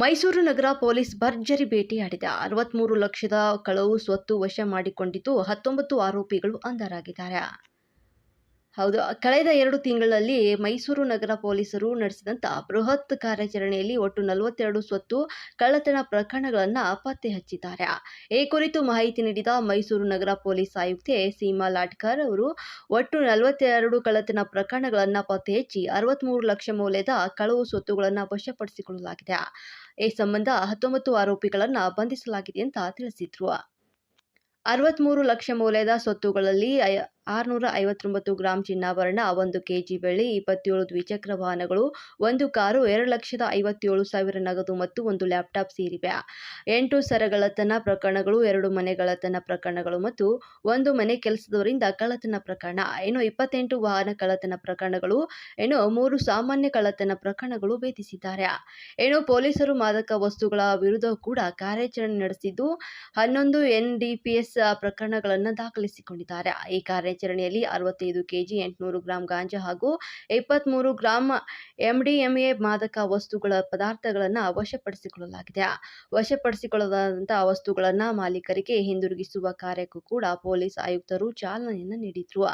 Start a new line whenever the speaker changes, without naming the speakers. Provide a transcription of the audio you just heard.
ಮೈಸೂರು ನಗರ ಪೊಲೀಸ್ ಭರ್ಜರಿ ಭೇಟಿಯಾಡಿದೆ ಅರವತ್ಮೂರು ಲಕ್ಷದ ಕಳವು ಸ್ವತ್ತು ವಶ ಮಾಡಿಕೊಂಡಿದ್ದು ಹತ್ತೊಂಬತ್ತು ಆರೋಪಿಗಳು ಅಂಧರಾಗಿದ್ದಾರೆ. ಹೌದು. ಕಳೆದ ಎರಡು ತಿಂಗಳಲ್ಲಿ ಮೈಸೂರು ನಗರ ಪೊಲೀಸರು ನಡೆಸಿದಂಥ ಬೃಹತ್ ಕಾರ್ಯಾಚರಣೆಯಲ್ಲಿ ಒಟ್ಟು ನಲವತ್ತೆರಡು ಸ್ವತ್ತು, ಕಳ್ಳತನ ಪ್ರಕರಣಗಳನ್ನು ಪತ್ತೆ ಹಚ್ಚಿದ್ದಾರೆ. ಈ ಕುರಿತು ಮಾಹಿತಿ ನೀಡಿದ ಮೈಸೂರು ನಗರ ಪೊಲೀಸ್ ಆಯುಕ್ತೆ ಸೀಮಾ ಲಾಟ್ಕರ್ ಅವರು, ಒಟ್ಟು ನಲವತ್ತೆರಡು ಕಳ್ಳತನ ಪ್ರಕರಣಗಳನ್ನು ಪತ್ತೆ ಹಚ್ಚಿ ಅರವತ್ಮೂರು ಲಕ್ಷ ಮೌಲ್ಯದ ಕಳವು ಸ್ವತ್ತುಗಳನ್ನು ವಶಪಡಿಸಿಕೊಳ್ಳಲಾಗಿದೆ. ಈ ಸಂಬಂಧ ಹತ್ತೊಂಬತ್ತು ಆರೋಪಿಗಳನ್ನು ಬಂಧಿಸಲಾಗಿದೆ ಅಂತ ತಿಳಿಸಿದ್ರು. ಅರವತ್ತ್ಮೂರು ಲಕ್ಷ ಮೌಲ್ಯದ ಸ್ವತ್ತುಗಳಲ್ಲಿ ಆರುನೂರ ಐವತ್ತೊಂಬತ್ತು ಗ್ರಾಂ ಚಿನ್ನಾಭರಣ, ಒಂದು ಕೆಜಿ ಬೆಳ್ಳಿ, ಇಪ್ಪತ್ತೇಳು ದ್ವಿಚಕ್ರ ವಾಹನಗಳು, ಒಂದು ಕಾರು, ಎರಡು ಲಕ್ಷದ ಐವತ್ತೇಳು ಸಾವಿರ ನಗದು ಮತ್ತು ಒಂದು ಲ್ಯಾಪ್ಟಾಪ್ ಸೇರಿವೆ. ಎಂಟು ಸರಗಳತನ ಪ್ರಕರಣಗಳು, ಎರಡು ಮನೆಗಳತನ ಪ್ರಕರಣಗಳು ಮತ್ತು ಒಂದು ಮನೆ ಕೆಲಸದವರಿಂದ ಕಳ್ಳತನ ಪ್ರಕರಣ. ಇನ್ನು ಇಪ್ಪತ್ತೆಂಟು ವಾಹನ ಕಳ್ಳತನ ಪ್ರಕರಣಗಳು, ಇನ್ನು ಮೂರು ಸಾಮಾನ್ಯ ಕಳ್ಳತನ ಪ್ರಕರಣಗಳು ಭೇದಿಸಿದ್ದಾರೆ. ಏನು ಪೊಲೀಸರು ಮಾದಕ ವಸ್ತುಗಳ ವಿರುದ್ಧ ಕೂಡ ಕಾರ್ಯಾಚರಣೆ ನಡೆಸಿದ್ದು, ಹನ್ನೊಂದು ಎನ್ಡಿಪಿಎಸ್ ಪ್ರಕರಣಗಳನ್ನು ದಾಖಲಿಸಿಕೊಂಡಿದ್ದಾರೆ. ಈ ಕಾರ್ಯಾಚರಣೆಯಲ್ಲಿ ಅರವತ್ತೈದು ಕೆಜಿ, ಎಂಟುನೂರು ಗ್ರಾಂ ಗಾಂಜಾ ಹಾಗೂ ಇಪ್ಪತ್ತ್ಮೂರು ಗ್ರಾಂ ಎಂಡಿಎಂಎ ಮಾದಕ ವಸ್ತುಗಳ ಪದಾರ್ಥಗಳನ್ನು ವಶಪಡಿಸಿಕೊಳ್ಳಲಾಗಿದೆ. ವಶಪಡಿಸಿಕೊಳ್ಳಲಾದಂತಹ ವಸ್ತುಗಳನ್ನು ಮಾಲೀಕರಿಗೆ ಹಿಂದಿರುಗಿಸುವ ಕಾರ್ಯಕ್ಕೂ ಕೂಡ ಪೊಲೀಸ್ ಆಯುಕ್ತರು ಚಾಲನೆಯನ್ನು ನೀಡಿದ್ರು.